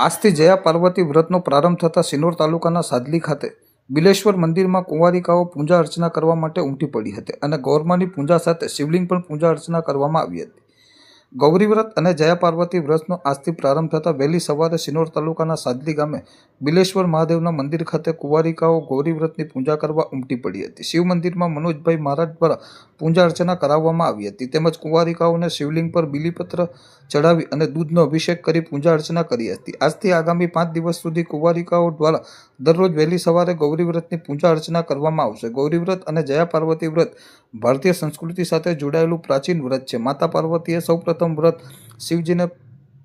આજથી જયા પાર્વતી વ્રતનો પ્રારંભ થતાં સિનોર તાલુકાના સાદલી ખાતે બિલેશ્વર મંદિરમાં કુંવારિકાઓ પૂજા અર્ચના કરવા માટે ઉમટી પડી હતી અને ગૌરમાની પૂજા સાથે શિવલિંગ પણ પૂજા અર્ચના કરવામાં આવી હતી. ગૌરી વ્રત અને જયા પાર્વતી વ્રતનો આજથી પ્રારંભ થતાં વહેલી સવારે સિનોર તાલુકાના સાદલી ગામે બિલેશ્વર મહાદેવના મંદિર ખાતે કુંવારિકાઓ ગૌરી વ્રતની પૂજા કરવા ઉમટી પડી હતી. શિવ મંદિરમાં મનોજભાઈ મહારાજ દ્વારા પૂજા અર્ચના કરાવવામાં આવી હતી. તેમજ કુંવારિકાઓને શિવલિંગ પર બિલીપત્ર ચડાવી અને દૂધનો અભિષેક કરી પૂજા અર્ચના કરી હતી. આજથી આગામી પાંચ દિવસ સુધી કુંવારિકાઓ દ્વારા દરરોજ વહેલી સવારે ગૌરી વ્રતની પૂજા અર્ચના કરવામાં આવશે. ગૌરી વ્રત અને જયા પાર્વતી વ્રત ભારતીય સંસ્કૃતિ સાથે જોડાયેલું પ્રાચીન વ્રત છે. માતા પાર્વતીએ સૌપ્રથમ વ્રત શિવજીને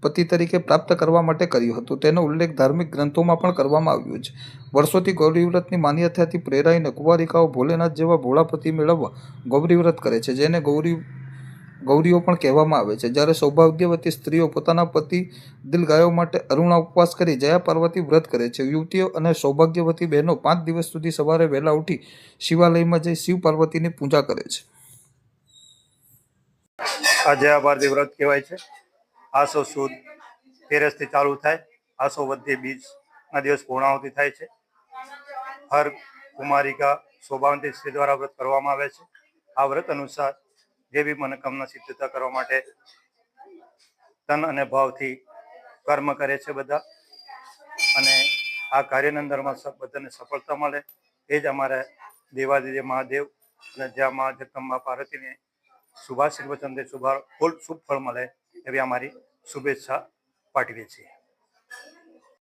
પતિ તરીકે પ્રાપ્ત કરવા માટે કર્યું હતું. તેનો ઉલ્લેખ ધાર્મિક ગ્રંથોમાં પણ કરવામાં આવ્યો છે. વર્ષોથી ગૌરીવ્રતની માન્યતાથી પ્રેરાઈને કુંવારિકાઓ ભોલેનાથ જેવા ભોળાપતિ મેળવવા ગૌરીવ્રત કરે છે, જેને ગૌરી, ગૌરીઓ પણ કહેવામાં આવે છે. જ્યારે સૌભાગ્યવતી સ્ત્રીઓ પોતાના પતિ દિલગાયો માટે અરુણા ઉપવાસ કરી જયા પાર્વતી વ્રત કરે છે. યુવતીઓ અને સૌભાગ્યવતી બહેનો પાંચ દિવસ સુધી સવારે વહેલા ઉઠી શિવાલયમાં જઈ શિવ પાર્વતીની પૂજા કરે છે. આ જયા ભારતી વ્રત કહેવાય છે. આસો સુદ તેરસથી ચાલુ થાય. આસો વધી બીજના દિવસ પૂર્ણાહુતિ થાય છે. હર કુમારિકા શોભાવંતી સ્ત્રી દ્વારા વ્રત કરવામાં આવે છે. આ વ્રત અનુસાર જે બી મનોકામના સિદ્ધતા કરવા માટે તન અને ભાવથી કર્મ કરે છે બધા. અને આ કાર્યની અંદરમાં બધાને સફળતા મળે. એ જ અમારે દેવાદિદેવ મહાદેવ અને જ્યાં મા જગદંબા શુભાશીર્વચન દે શુભા ફૂલ શુભ ફળ મળે એવી અમારી શુભેચ્છા પાઠવીએ છીએ